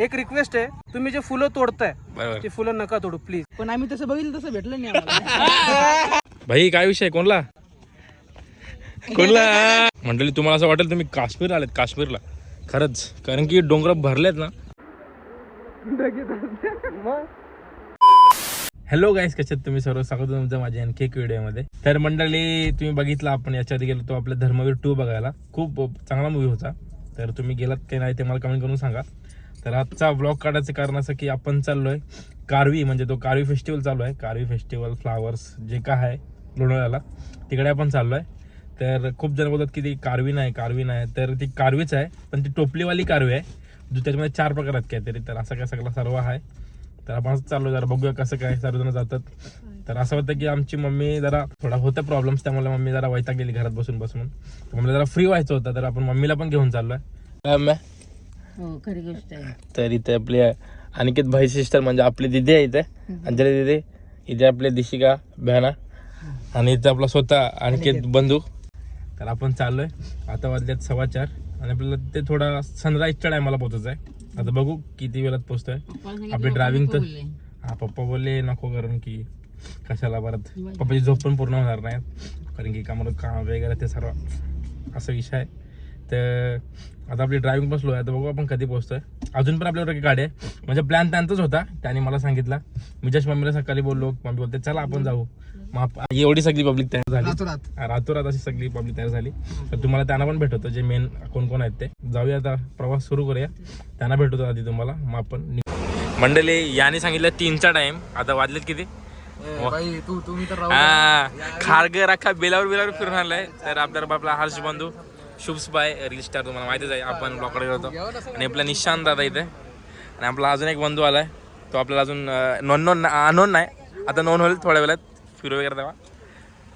एक रिक्वेस्ट आहे तुम्ही जे फुलं तोडताय बरोबर. ते फुलं नका तोडू प्लीज पण आम्ही तसं बघितलं तसं भेटलं नाही आम्हाला. भाई काय विषय कोणला? कोणला? मंडळी तुम्हाला असं वाटेल तुम्ही काश्मीर आलेत काश्मीरला. खरंच कारण की डोंगर भरलेत ना. हॅलो गाईस कशात तुम्ही? सर्व स्वागत आहे तुमचं माझ्या आणखी एक व्हिडिओमध्ये तर मंडळी तुम्ही बघितला आपण याच्या आधी गेलो तो आपल्या धर्मवीर टू बघायला. खूप चांगला मूवी होता. तर तुम्ही गेलात की नाही ते मला कमेंट करून सांगा. तर आजचा ब्लॉग काढायचं कारण असं की आपण चाललोय कारवी म्हणजे तो कारवी फेस्टिवल चालू आहे. कारवी फेस्टिवल फ्लावर्स जे काय आहे लोणावळ्याला तिकडे आपण चाललोय. तर खूप जण बोलतात की ती कारवी नाही कारवी नाही. तर ती कारवीच आहे पण ती टोपलीवाली कारवी आहे जो त्याच्यामध्ये चार प्रकार आहेत काहीतरी. तर असं काय सगळा सर्व आहे. तर आपण असं चाललो जरा बघूया कसं काय सर्वजण जातात. तर असं होतं की आमची मम्मी जरा थोडा होत्या प्रॉब्लेम्स त्यामुळे मम्मी जरा वैताग गेली घरात बसून बसून. तर मम्मीला जरा फ्री व्हायचं होतं तर आपण मम्मीला पण घेऊन चाललोय. काय हो खरी गोष्ट आहे. तर इथे आपले अनिकेत भाई सिस्टर म्हणजे आपली दिदी आहे इथे. अंजली दिदी इथे आपले दिशिका बहना आणि इथे आपला स्वतः अनिकेत बंधू. तर आपण चाललोय. आता वाजल्यात सव्वा चार. आणि आपल्याला ते थोडा सनराईजच्या टायमाला पोहोचायचं आहे. आता बघू किती वेळात पोहोचतोय. आपली ड्रायव्हिंग तर हा पप्पा बोलले नको कारण की कशाला परत. पप्पाची झोप पण पूर्ण होणार नाही. कारण की कामाला काम वगैरे ते सर्व असा विषय आहे. तर आता आपली ड्रायव्हिंग बसलो आहे. तर बघू आपण कधी पोहोचतोय. अजून पण आपल्यावर एक गाडी आहे. म्हणजे प्लॅन त्यांचाच होता. त्याने मला सांगितला. मी जस्ट मम्मीला सकाळी बोललो. मम्मी बोलते चला आपण जाऊ. मग एवढी सगळी पब्लिक तयार झाली. रातोरात. अशी सगळी पब्लिक तयार झाली. तर तुम्हाला त्यांना पण भेटवतो. जे मेन कोण कोण आहेत ते. जाऊया आता. प्रवास सुरू करूया. त्यांना भेटवतो आधी तुम्हाला. मग आपण मंडळी याने सांगितलं तीनचा टाइम आता वाजलेत किती? तू तुम्ही तर हा. खारघर अख्खा बेलावर बेलावर फिरून आणलाय तर आपल्याला आपला हर्ष बंधू. शुभ्स बाय रील स्टार तुम्हाला माहितीच आहे आपण ब्लॉकडे होतो. आणि आपला निशांत दादा इथे. आणि आपला अजून एक बंधू आलाय तो आपल्याला अजून नॉन नॉन अनोन नाही. आता नोन होईल थोड्या वेळात फिरू वगैरे तेव्हा.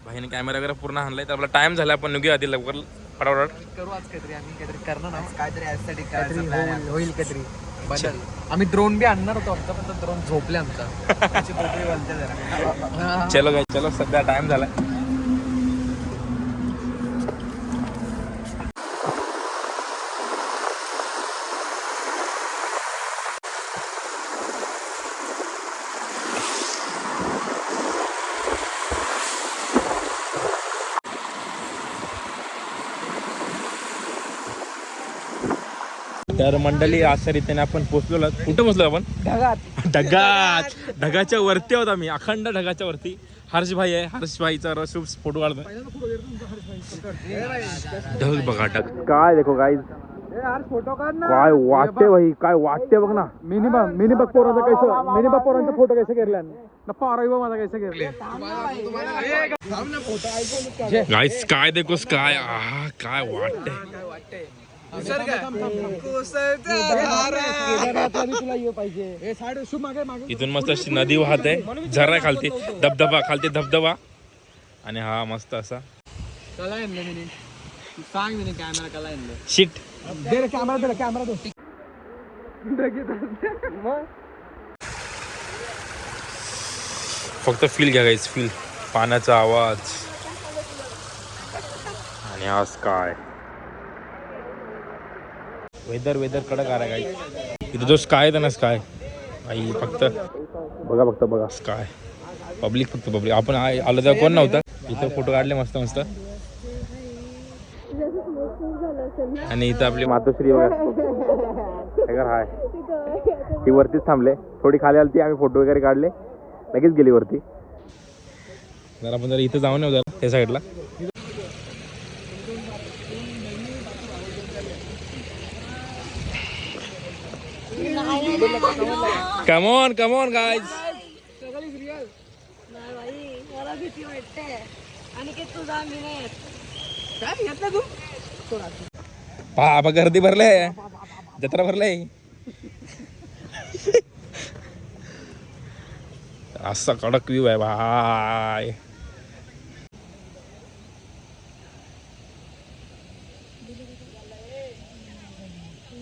भाईने कॅमेरा वगैरे पूर्ण आणलाय तर आपला टाइम झाला आपण निघूया आधी लवकर फटाफट. करू आज काहीतरी आम्ही काहीतरी करणार ना काहीतरी ऍस्थेटिक काहीतरी होईल काहीतरी. बदल. आम्ही ड्रोन बी आणणार होतो आमचा पण ड्रोन झोपले आमचा. चलो गाई चलो सध्या टाइम झाला तर मंडळी अशा रीतीने आपण पोचलो कुठे पोचलो आपण? ढगात. ढगात. ढगाच्या वरती आहोत आम्ही अखंड ढगाच्या वरती. हर्षभाई आहे हर्षभाईचा शुभ फोटो काढतो ढग बघा ढग. काय देखो काय फोटो काढ ना काय वाटते भाई? काय वाटते बघ ना. मिनिमम मिनिमम पोराचं कैसं मिनिमम पोरांचा फोटो कैसे घेरला ना पारा माझा कैसे घेरले गाईस काय देखो काय आहा काय वाटते हे इथून मस्त अशी नदी वाहत. आहे झरा खालती. धबधबा खालती धबधबा. आणि हा मस्त असा. कला सांग कॅमेरा शिट दे रे कॅमेरा दे रे कॅमेरा दे. फक्त फील घ्या गाईस फील पाण्याचा आवाज. आणि आज काय? वेदर वेदर कडक आला गाईस इथं जो स्काय आहे ना स्काय आई फक्त. बघा फक्त बघा. स्काय पब्लिक फक्त पब्लिक आपण आलो तेव्हा कोण नव्हता? इथं फोटो काढले मस्त मस्त. आणि इथं आपली मातोश्री बघा. काय हाय. ती वरतीच थांबले. थोडी खाली आली ती आम्ही फोटो वगैरे काढले. लगेच गेली वरती. जरा आपण जरा इथं जाऊन येऊ जरा त्या साईडला कम ऑन गाईज नाही बाई मला गर्दी भरले जत्रा भरले असा कडक व्ह्यू आहे भाय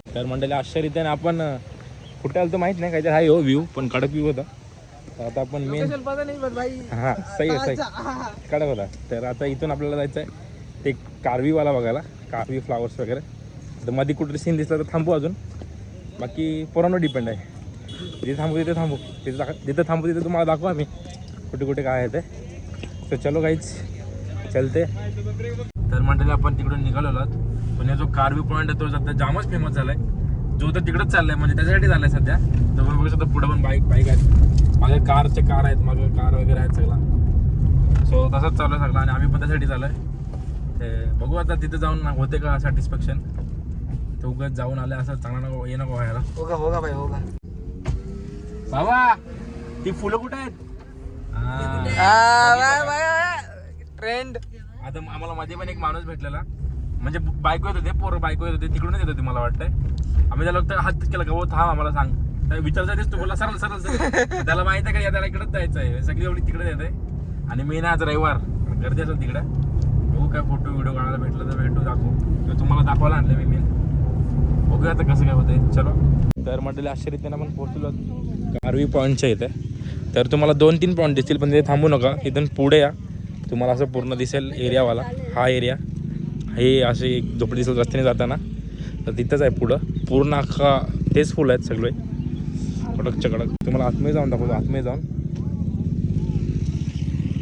तर मंडळी आश्चर्य आपण कुठे आलो तर माहीत नाही काहीतरी आहे हो व्ह्यू पण कडक व्ह्यू होता. तर आता आपण मेन हा सही आहे सही. कडक होता. तर आता इथून आपल्याला जायचं आहे ते कारवीवाला बघायला कारवी फ्लावर्स वगैरे. तर मध्ये कुठे सीन दिसला तर थांबू अजून. बाकी पोरांवर डिपेंड आहे. जिथे थांबू तिथे थांबू. तिथे दाख जिथं थांबू तिथे तुम्हाला दाखवू आम्ही. कुठे कुठे काय आहे ते. तर चलो काहीच चलते. तर मंडळी आपण तिकडून निघालो आहोत. पण हे जो कार्वी पॉईंट आहे तो सध्या जामच फेमस झालाय. जो तर तिकडंच चाललाय म्हणजे त्याच्यासाठी चाललाय सध्या. तर बघू शकता पुढे पण बाईक बाईक आहेत मागे कारचे कार आहेत मागे कार वगैरे आहेत सगळा. सो तसंच चालू आहे सगळं आणि आम्ही पण त्यासाठी चालू आहे ते बघू आता तिथे जाऊन होते का सॅटिस्फॅक्शन ते उगाच जाऊन आले असं चांगला नको ये नको व्हायला. होगा होगा भाई होगा. बाबा ती फुलं कुठे आहेत. ट्रेंड आता आम्हाला मध्ये पण एक माणूस भेटलेला. म्हणजे बायको येत होते पोरं बायको येत होते तिकडूनच येत होते मला वाटतंय. आम्ही त्याला फक्त हात केला का हो थांब आम्हाला सांग. त्या विचारचा तू बोला सरळ सरळ सरळ. त्याला माहीत आहे का या त्याला इकडेच जायचं आहे. सगळी एवढी तिकडे येते. आणि मी ना आज रविवार गर्दी असेल तिकडे. बघू काय फोटो व्हिडिओ काढायला भेटलं तर भेटू दाखवू. तर तुम्हाला दाखवायला आणलं मी मेन बघूया आता कसं काय होतंय. चलो. तर म्हटलं आश्चर्यतेनं आपण पोहोचलो. कारवी पॉईंटच्या इथे. तर तुम्हाला दोन तीन पॉईंट दिसतील पण तिथे थांबू नका. इथून पुढे या. तुम्हाला असं पूर्ण दिसेल एरियावाला. हा एरिया. हे असे एक झोपडी दिसत रस्त्याने जाताना तर तिथंच आहे पुढं. पूर्ण अख्खा तेच फुलं आहेत सगळे. कडकच्या कडक. तुम्हाला आतमध्ये जाऊन दाखवतो. आतमध्ये जाऊन.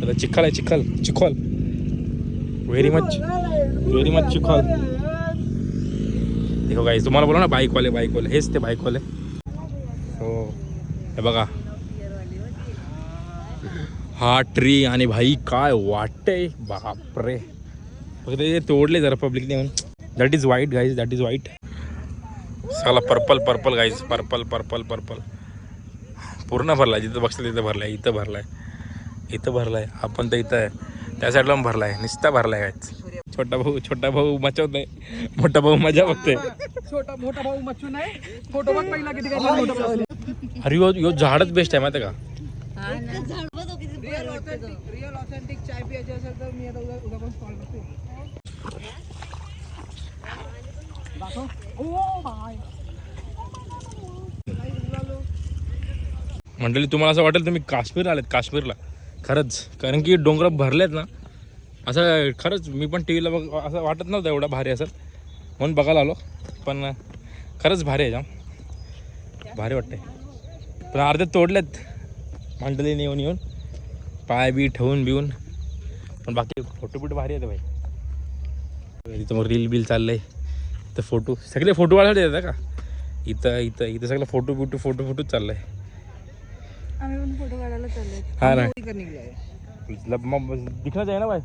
आता चिखल आहे चिखल. चिखल. व्हेरी मच व्हेरी मच चिखल. देखो गाईज तुम्हाला बोला ना बाईकवाले बाईकवाले हेच ते बाईकवाले हो. हे बघा. हा ट्री आणि भाई काय वाटतंय? बापरे. फक्त ते तोडले जरा पब्लिकने येऊन. That is white guys that is white सगळा purple purple guys purple purple purple पूर्ण भरलाय जिथं बघशील तिथं भरलाय इथं भरलाय. इथं भरलाय आपण तर इथं आहे. त्या साईडला पण भरलाय निस्ता भरलाय गाईज छोटा भाऊ छोटा भाऊ मचवत नाही. मोठा भाऊ मजा बघतोय. छोटा मोठा भाऊ मच्छू नाही. फोटो बघ पहिला किती काय मोठा भाऊ. अरे यो यो झाडच बेस्ट आहे माहिती आहे का रिअल ऑथेंटिक चाय पियाची असेल तर मी आता उद्या उद्या पण स्टॉल करतो मंडळी तुम्हाला असं वाटेल तुम्ही काश्मीर आलेत काश्मीरला. खरंच कारण की डोंगर भरलेत ना असं खरंच मी पण टी व्हीला बघ असं वाटत नव्हतं एवढा भारी असं. म्हणून बघायला आलो पण खरंच भारी आहे जाम. भारी वाटते पण अर्धे तोडलेत मंडळीने येऊन येऊन पाय बी ठेवून बिवून पण बाकी फोटो बिटो भारी येते भाई. तुम्हाला मग रील बिल आहे इथं फोटो सगळे फोटो वाढवले येतात का? इथं इथं इथं सगळं फोटो बिटो फोटो फोटो चाललोय. हा ना. मग चाहिए ना भाई?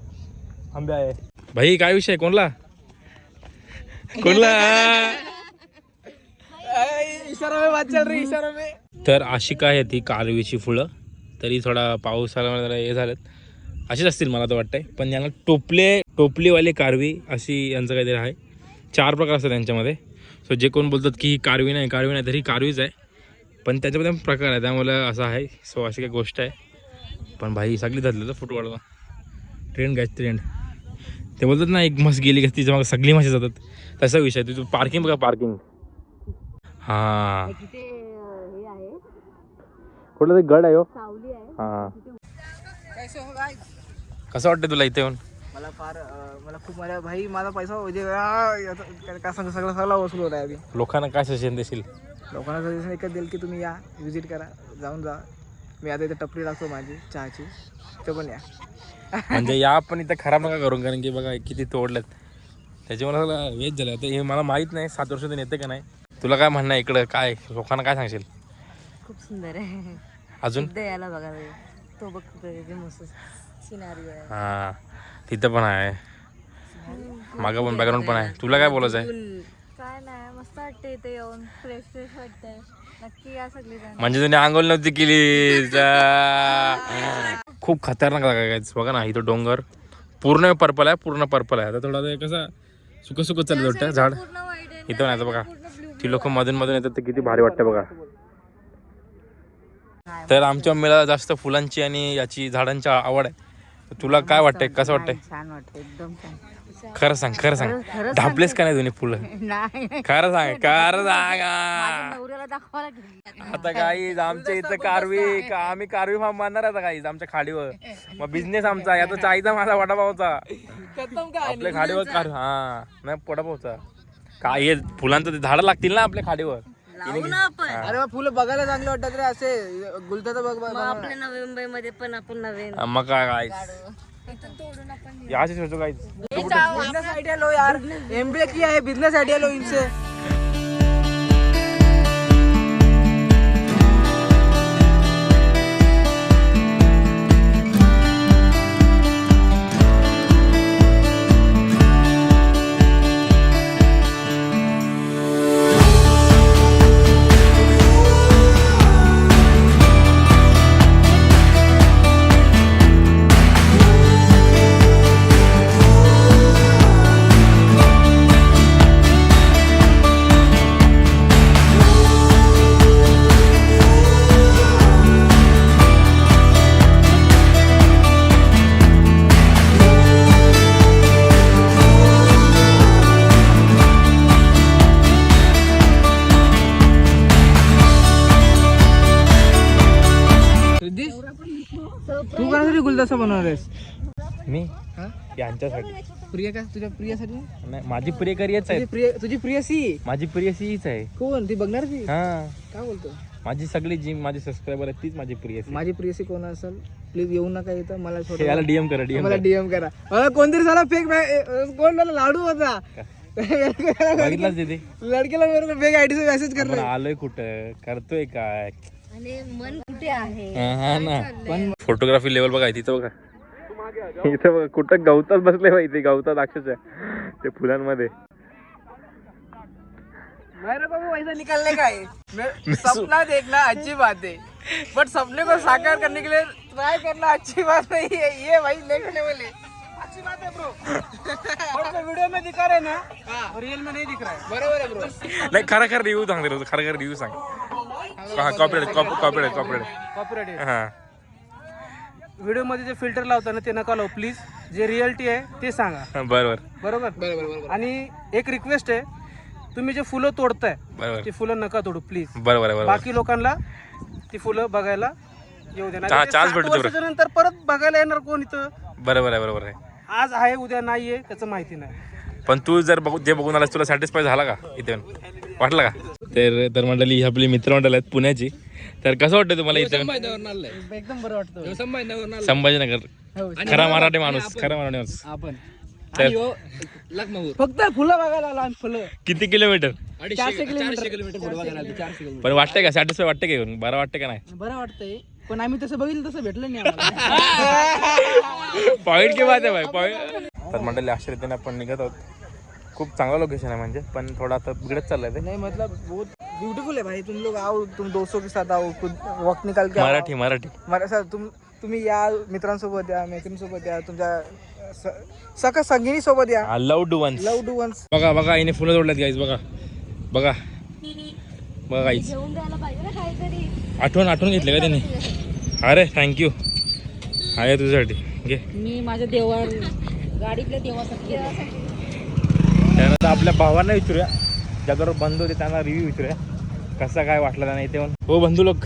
आंबे आहे. भाई काय विषय? कोणला? कोणला? इशारा में बात चल रही इशारा में. तर अशी काय आहे ती कारवीची फुलं? तरी थोडा पाऊस आल्यामुळे जरा हे झालेत अशीच असतील मला तर वाटतंय. पण यांना टोपले टोपलीवाले कारवी अशी यांचं काहीतरी आहे. चार प्रकार असतात त्यांच्यामध्ये. सो जे कोण बोलतात की ही कारवी नाही कारवी नाही तर ही कारवीच आहे. पण त्याच्यामध्ये पण प्रकार आहे. त्यामुळे असं आहे. सो अशी काही गोष्ट आहे. पण भाई सगळी धरलं फोटो काढला ट्रेंड काय ट्रेंड ते बोलतात ना एक म्हस गेली का तिच्यामागे सगळी म्हशी जातात. तसा विषय तुझं पार्किंग बघा पार्किंग हां. हे कुठलं ते गड आहे हो. सावली आहे. हां? कसं वाटतं तुला इथे येऊन? मला फार अं, मला खूप माझ्या भाई माझा पैसा म्हणजे आ, याचा- काय- सांगू सगळं सगळं वसूल होत आहे अभि लोकांना काय सजेशन देशील? लोकांना सजेशन एकच देईल की तुम्ही या विजिट करा जाऊन जा. मी आता इथे टपरी टाकतो माझी चहाची. ते पण या. म्हणजे या पण इथं खराब नका करून कारण की बघा किती तोडलेत. त्याच्यामुळे मला वेज झालं आता हे मला माहीत नाही सात वर्षातून येते का नाही. तुला काय म्हणणं आहे इकडं? काय? लोकांना काय सांगशील? खूप सुंदर आहे. अजून? एकदा यायला बघा रे. तो बघ तिथे मस्त सिनारी आहे. हां. तिथं पण आहे. मागं पण बॅकग्राऊंड पण आहे. तुला काय बोलायचं आहे काय नाही मस्त वाटते इथे येऊन. फ्रेश फ्रेश वाटतंय. नक्की या सगळी जण म्हणजे तुम्ही आंघोळ नव्हती केली. जा. खूप खतरनाक जागा guys. बघा ना इथं डोंगर. पूर्ण पर्पल आहे पूर्ण पर्पल आहे. आता थोडा ते कसं सुकं सुकं चाललं वाटतं झाड. पूर्ण वाईट आहे इथं नाही बघा ती लोक मधून मधून येतात ते किती भारी वाटतं बघा. तर आमच्या मम्मीला जास्त फुलांची आणि याची झाडांची आवड आहे. तुला काय वाटतंय? कसं वाटतंय? छान वाटतं एकदम छान. खरं सांग खरं सांग. ढापलेस का नाही दोन्ही फुलं? नाही. खरं सांग खरं सांग. नवऱ्याला दाखवायला गेली. आता काहीच आमच्या इथं कारवी का आम्ही कारवी फार्म बांधणार आता काहीच आमच्या खाडीवर. मग बिझनेस आमचा. आता चायचा माझा वडापावचा. खतम काय आपल्या खाडीवर कार हा नाही वडापावचा. काय हे फुलांचं ते झाडं लागतील ना आपल्या खाडीवर? लावू ना आपण. अरे मग फुलं बघायला चांगलं वाटतात रे असे. गुलतात बघ बघ मग आपल्या नवी मुंबई मध्ये पण आपण नवीन. हा, मग काय बिजनेस आइडिया लो यार. एमबीए किया है बिजनेस आइडिया लो इनसे. यांच्यासाठी प्रिया का तुझ्या प्रियासाठी? नाही माझी प्रियकरीच आहे तुझी प्रिय तुझी प्रियसी? माझी प्रियसी हीच आहे. कोण? ती बघणार ती हा. काय बोलतो? माझी सगळी जी माझी सबस्क्रायबर आहे तीच माझी प्रियसी. माझी प्रियसी कोण असेल? प्लीज येऊ नका इथं मला छोटं- याला डीएम करा डीएम मला डीएम करा. मला कोणतरी झाला फेक कोण झाला? लाडू होता. बघितलाच तिथे लडकेला मेरे को फेक आयडी से मैसेज कर आपण आलोय कुठं? करतोय काय? आणि मन कुठे आहे? हा हा ना. पण फोटोग्राफी लेवल बघा तिथं बघा. इथं बघा कुठं गवतात बसले पाहिजे गवतात अक्षरशः ते फुलांमध्ये. मेरे को भी वैसा निकलने का है मैं- सपना देखना अच्छी बात है बट सपने को साकार करने के लिए ट्राई करना अच्छी बात नहीं है ये भाई नेक्स्ट लेवल अच्छी बात है ब्रो और तो वीडियो में दिखा रहे ना रियल में नहीं दिख रहा है। बरोबर है ब्रो नाही खरं खरं रिव्ह्यू सांग रे खरं खरं रिव्ह्यू सांग। हा कॉपरेट कॉपरेट कॉपरेट कॉपीराइट हा। व्हिडिओमध्ये जे फिल्टर लावता ना ते नका लावू प्लीज जे रिअलिटी आहे ते सांगा. बरोबर. बरोबर? बरोबर बरोबर आणि एक रिक्वेस्ट आहे तुम्ही जे फुलं तोडताय बरोबर. ती फुलं नका तोडू प्लीज बरोबर आहे बरोबर बाकी लोकांना ती फुलं बघायला येऊ दे. हा, chance भेटतो बरं. वर्षाच्या नंतर परत बघायला येणार कोण इथं? बरोबर आहे बरोबर आहे. आज आहे उद्या नाहीये त्याचं माहिती नाही. पण तू जर बघू जे बघून आलास तुला सॅटिस्फाय झाला का इथे? येऊन? वाटलं का? तर तर मंडळी ही आपली मित्रमंडळ आहेत पुण्याची. तर कसं वाटतं तुम्हाला इथे? येऊन? एकदम बरं वाटतं संभाजीनगर. खरा मराठी माणूस खरा मराठी माणूस. आपण. तर फक्त फुलं बघायला आलो आम्ही फुलं. किती किलोमीटर? चारशे किलोमीटर. पण वाटतंय का? सॅटिस्फाय वाटतं का येऊन? बरं वाटतं का नाही? बरं वाटतंय. पण आम्ही तसं बघितलं तसं भेटलं नाही आम्हाला. पॉईंट की बात आहे भाई पॉईंट तर मंडळी अशा रीतीने आपण निघत आहोत. खूप चांगलं लोकेशन आहे म्हणजे पण थोडं आता बिघडत चाललंय ते. नहीं मतलब बहुत ब्यूटीफुल है भाई. तुम लोग आओ तुम दोस्तों के साथ आओ खुद वक्त निकाल के. मराठी मराठी. मला सर तुम तुम्ही या मित्रांसोबत या मैत्रिणीसोबत या तुमच्या स- सका संगिनी सोबत या. Love do once. Love do once. बघा बघा आईने फुलं तोडल्यात गाईज बघा. बघा. बघा गाईज घेऊन द्यायला पाहिजे ना काहीतरी. आठवण आठवण घेतलं का त्याने अरे थँक्यू आहे तुझ्यासाठी. घे. मी माझ्या देवा गाडीतल्या देवासाठी त्यानंतर आपल्या भावांना विचारूया. ज्याबरोबर बंधू होते त्यांना रिव्ह्यू विचारूया. कसा काय वाटला त्यांना इथे हो बंधू लोक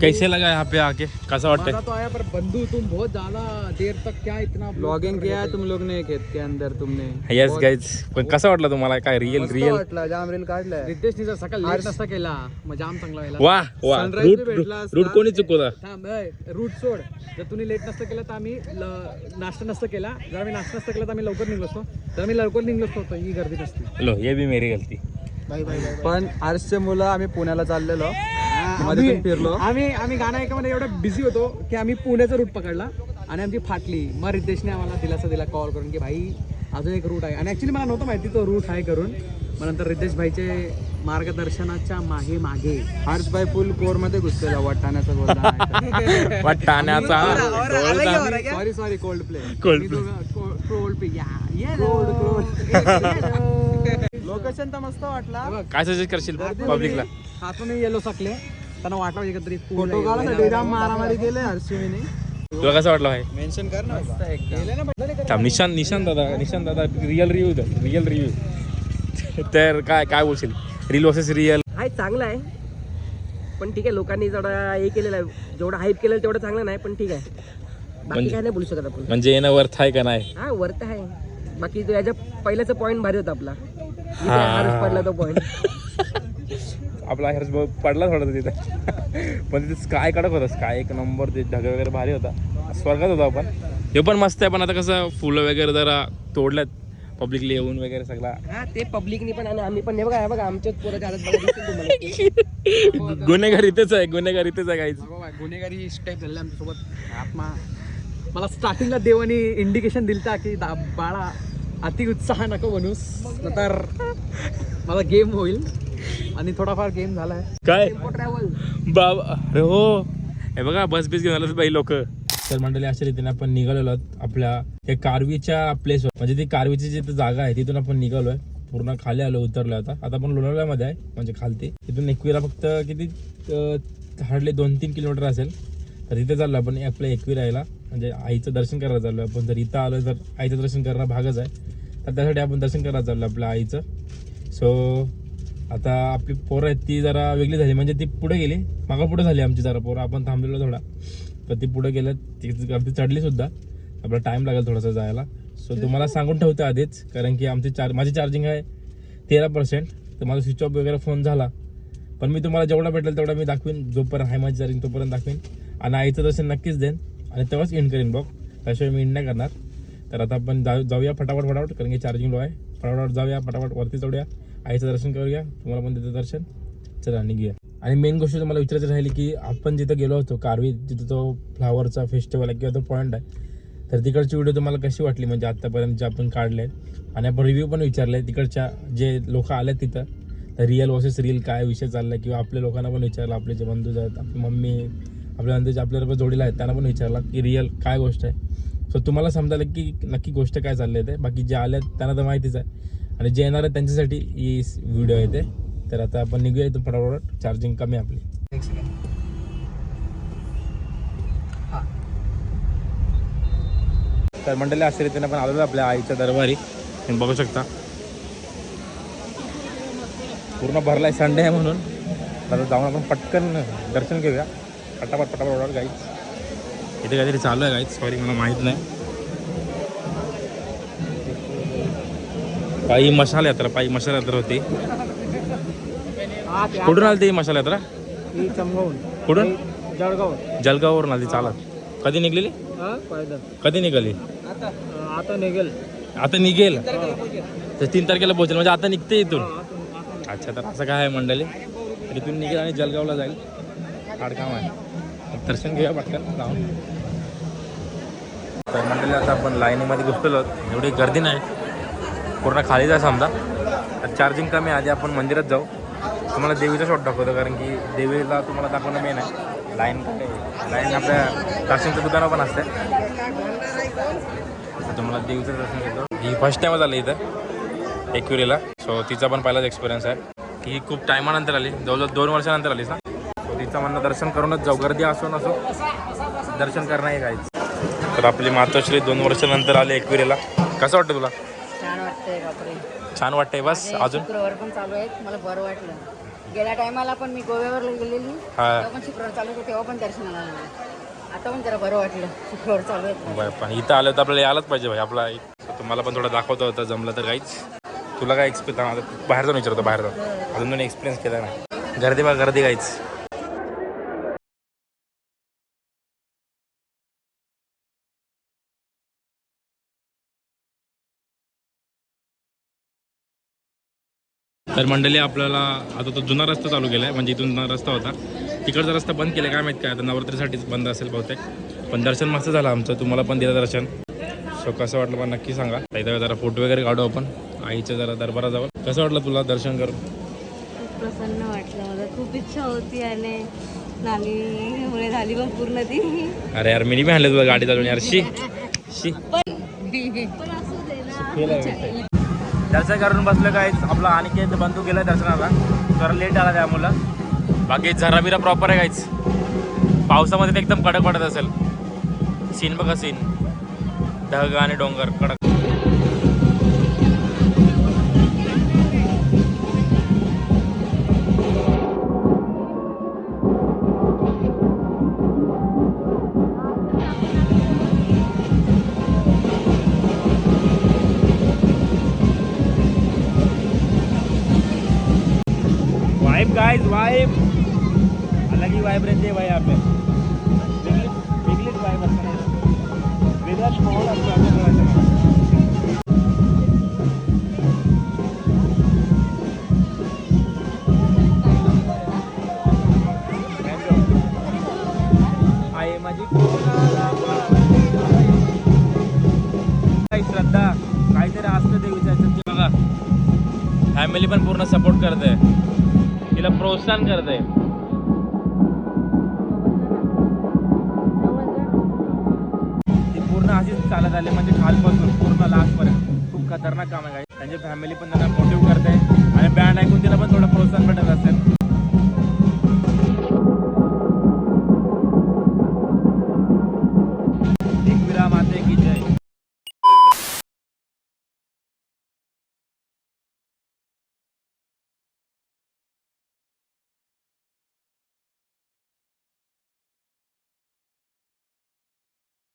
कैसे लगा यहाँ पे आके? कसं वाटतंय? तो आया पर बंधू तुम बहुत ज्यादा देर तक क्या इतना ब्लॉगिंग किया है तुम लोग ने खेत के अंदर तुमने? येस गाईज पण कसं वाटलं तुम्हाला? काय रिअल रिअल वाटलं. जाम रील काढलाय. रितेशनी जर सकाळ लेट नसता केला. मग जाम चांगला व्हायला. वा वा Sunrise रूट बी. रूट कोणी चुकवला? थांब रूट सोड. जर तुम्ही लेट नसतं केलं तर आम्ही नाश्ता नसतं केला. जर आम्ही नाश्ता नसतं केला तर आम्ही लवकर निघलो असतो. तर आम्ही लवकर निघलो असतो. ही गर्दी नसती. लो ये भी मेरी गलती. पण आर्ट्सचे मुलं आम्ही पुण्याला चाललेलो. मध्ये फिरलो. आम्ही आम्ही गाणं ऐकामध्ये एवढं बिझी होतो की आम्ही पुण्याचा रूट पकडला आणि आमची फाटली. मग रितेशने आम्हाला दिलासा दिला कॉल करून की भाई अजून एक रूट आहे. आणि ऍक्च्युली मला नव्हतं माहिती तो रूट आहे करून. मग नंतर रितेश भाईचे मार्गदर्शनाच्या मागे मागे. हर्षभाई फुल कोरमध्ये घुसलेला वाटाण्याचा वाटाण्याचा sorry sorry Coldplay Cold Coldplay location तर मस्त वाटला. काय सजेस्ट करशील पब्लिकला हातून येलो सकले त्यांना वाटलं तरी फोटो जाम मारामारी केले हर्षिमीने तुला कसं वाटलं भाई? मेन्शन कर ना थांब निशांत निशांत दादा निशांत दादा रिअल रिव्ह्यू रिअल रिव्ह्यू तर काय काय बोलशील? रिअल वर्सेस रिअल हाय चांगला आहे. पण ठीक आहे लोकांनी जेवढा हे केलेलं आहे. जेवढं हाईप केलेलं तेवढं चांगलं नाही पण ठीक आहे. बाकी म्हणजे- काय नाही बोलू शकत आपण. म्हणजे येणं वर्थ आहे का नाही? हा वरत आहे. बाकी तो याच्या पहिल्याचा पॉईंट भारी होता आपला. हा. हारच पडला तो पॉईंट आपला हर्ष भाऊ पडला थोडा तिथे पण तिथे स्काय कडक होता. स्काय एक नंबर ते ढग वगैरे भारी होता. स्वर्गात होता आपण. हे पण मस्त आहे पण आता कसं फुलं वगैरे जरा तोडल्यात. पब्लिकली येऊन वगैरे सगळा. हा ते पब्लिकनी पण आणि आम्ही पण. हे बघा हे बघा आमच्याच पोराच्या हातात बघा दिसतील तुम्हाला. गुन्हेगार इथेच आहे गुन्हेगार इथेच आहे काहीच बाबा, गुन्हेगारी स्टेप झालेला आमच्यासोबत आत्मा. मला स्टार्टिंगला देवानी इंडिकेशन दिलता की दा- बाळा अति उत्साह नको बनूस. तर मला गेम होईल. आणि थोडाफार गेम झालाय. काय? ट्रॅव्हल बाबा अरे हो. हे बघा बस बीस घेऊन आलं बाई लोक. तर मंडळी अशा रीतीने आपण निघालेलो आहोत आपल्या त्या कारवीच्या प्लेसवर म्हणजे ती कारवीची जी जागा आहे तिथून आपण निघालोय. पूर्ण खाली आलो उतरलो आता. आता आपण लोणावळ्यामध्ये आहे म्हणजे खालती. तिथून एकविरा फक्त किती हार्डली दोन तीन किलोमीटर असेल. तर तिथे चाललो आपण आपल्या एकविरा यायला म्हणजे आईचं दर्शन करायला चाललो आपण. जर इथं आलो तर आईचं दर्शन करणं भागच आहे. तर त्यासाठी आपण दर्शन करायला चाललो आपल्या आईचं. सो आता आपली पोरं आहेत ती जरा वेगळी झाली. म्हणजे ती पुढे गेली. मागा पुढे झाली आमची जरा पोरं. आपण थांबलेलो थोडा. तर ती पुढे गेलं ती ती चढली सुद्धा. आपला टाइम लागेल थोडासा जायला. सो तुम्हाला सांगून ठेवतो आधीच कारण की आमची चार माझी चार्जिंग आहे तेरा पर्सेंट तर माझा स्विच ऑफ वगैरे फोन झाला. पण मी तुम्हाला जेवढा भेटेल तेवढा मी दाखवीन. जोपर्यंत आहे माझी चार्जिंग तोपर्यंत दाखवीन. आणि आईचं दर्शन नक्कीच देईन. आणि तेव्हाच इंड करीन बघ त्याशिवाय मी इंड नाही करणार. तर आता आपण जाऊ जाऊया फटाफट फटाफट कारण की चार्जिंग लो आहे. फटाफट जाऊया फटाफट वरती चढूया. आईचं दर्शन करूया. तुम्हाला पण तिथं दर्शन. चला निघूया आणि मेन गोष्ट तुम्हाला विचारायची राहिली की आपण जिथं गेलो होतो कारवी तिथं तो फ्लावरचा फेस्टिवल आहे किंवा तो पॉईंट आहे तर तिकडची व्हिडिओ तुम्हाला कशी वाटली? म्हणजे आत्तापर्यंत जे आपण काढले आणि आपण रिव्ह्यू पण विचारले तिकडच्या जे लोक आले तिथं तर रिअल वर्सेस रिअल काय विषय चालला किंवा आपल्या लोकांना पण विचारलं आपले जे बंधू आहेत आपली मम्मी आपल्या बंधूचे आपल्याबरोबर जोडीला आहेत त्यांना पण विचारला की रिअल काय गोष्ट आहे. सो तुम्हाला समजायला की नक्की गोष्ट काय चालली आहे ते? बाकी जे आले आहेत त्यांना तर माहितीच आहे. आणि जे येणार आहे त्यांच्यासाठी ही व्हिडिओ येते तर आता आपण निघूया इथून फटाफट. चार्जिंग कमी आपली. एक सेकंड तर मंडळी अशा रीतीने आपण आलेलो आपल्या आईच्या दरबारी. तुम्ही बघू शकता. पूर्ण भरलाय संडे आहे म्हणून. तर जाऊन आपण पटकन दर्शन घेऊया. पटापट पटापट ओढाल गाईच इथे काहीतरी चालू आहे गाईच सॉरी मला माहीत नाही. पायी मशाल यात्रा पायी मशाल यात्रा होती. कुठून आली ती मशाल यात्रा? ही चमगावून. कुठून? जळगाव जलगाववरून आली चालत. कधी निघलेली? हा कधी निघाली? आता निघेल. आता निघेल? तर तीन तारखेला पोहोचेल म्हणजे आता निघते इथून. अच्छा तर असं काय आहे मंडळी? तर इथून निघेल आणि जलगावला जाईल. हाड काम आहे दर्शन घेऊया पटकन जाऊन. तर मंडळी आता आपण लाईनीमध्ये घुसलेलो. एवढी गर्दी नाही. पूर्ण खाली जाय समजा. चार्जिंग कमी आहे. आधी आपण मंदिरात जाऊ. तुम्हाला देवीचा शॉट दाखवतो कारण की देवीला तुम्हाला दाखवणं मेन आहे. लाईन लाईन आपल्या राशींचं दुकानं पण असते तुम्हाला देवीचं दर्शन घेतो. ही फर्स्ट टाइमच आली इथं एकविरीला सो तिचा पण पहिलाच एक्सपिरियन्स आहे. ही खूप टायमानंतर आली. जवळजवळ दोन वर्षानंतर आलीस ना? सो तिचं म्हणणं दर्शन करूनच जाऊ. गर्दी असो नसो दर्शन करणं हे काहीच. तर आपली मातोश्री दोन वर्षानंतर आली एकविरीला कसं वाटतं तुला? छान वाटतंय बस अजून? पण चालू आहेत. मला बरं वाटलं. गेल्या टायमाला पण मी गोव्यावर गेलेली. हा. तेव्हा पण शुक्रवार चालू होते तेव्हा पण दर्शनाला. आता पण जरा बरं वाटलं शुक्रवार चालू आहेत बरं पण इथं आलं तर आपल्याला यायलाच पाहिजे भाई. आपला एक तुम्हाला पण थोडं दाखवता होतं जमलं तर काहीच. तुला काय एक्सपिरियन्स बाहेर जाऊन विचारतो बाहेर जाऊन. अजून एक्सपिरियन्स केला नाही. गर्दी बा गर्दी काहीच. तर मंडळी आपल्याला आता तो जुना रस्ता चालू केला आहे म्हणजे इथून जुना रस्ता होता. तिकडचा रस्ता बंद केला काय माहीत काय आता नवरात्रीसाठीच बंद असेल बहुतेक. पण दर्शन मस्त झालं आमचं तुम्हाला पण दिलं दर्शन. सो कसं वाटलं पण नक्की सांगा. इथं जरा फोटो वगैरे काढू आपण आईच्या जरा दरबारात जाऊ कसं वाटलं तुला दर्शन करून? प्रसन्न वाटलं मला. खूप इच्छा होती आणि नालीमुळे झाली पण पूर्ण ती अरे यार मी आणले तुला गाडी चालवून यार. शी शी. दर्शन करून बसलं काय आपला अनिकेत बंधू गेला दर्शनाला. जरा लेट आला त्यामुळं बाकी झरा बिरा प्रॉपर आहे काहीच पावसामध्ये तर एकदम कडक पडत असेल. सीन बघा सीन ढग आणि डोंगर कडक. वाइब अलग ही वाइब रहती है भाई यहाँ पे. वेगळीच वेगळीच वाइब असते ना. वेगळाच माहोल असतो आपल्या मुलाच्या माझी काही श्रद्धा काहीतरी असतं ते विचारायचं ते बघा फॅमिली पण पूर्ण सपोर्ट करते तिला प्रोत्साहन करते ती पूर्ण अशीच चालत आले म्हणजे खालपासून पूर्ण लास्टपर्यंत. खूप खतरनाक काम आहे त्यांची फॅमिली पण त्यांना मोटिव्ह करते. आणि बँड ऐकून तिला पण थोडं प्रोत्साहन भेटत असेल.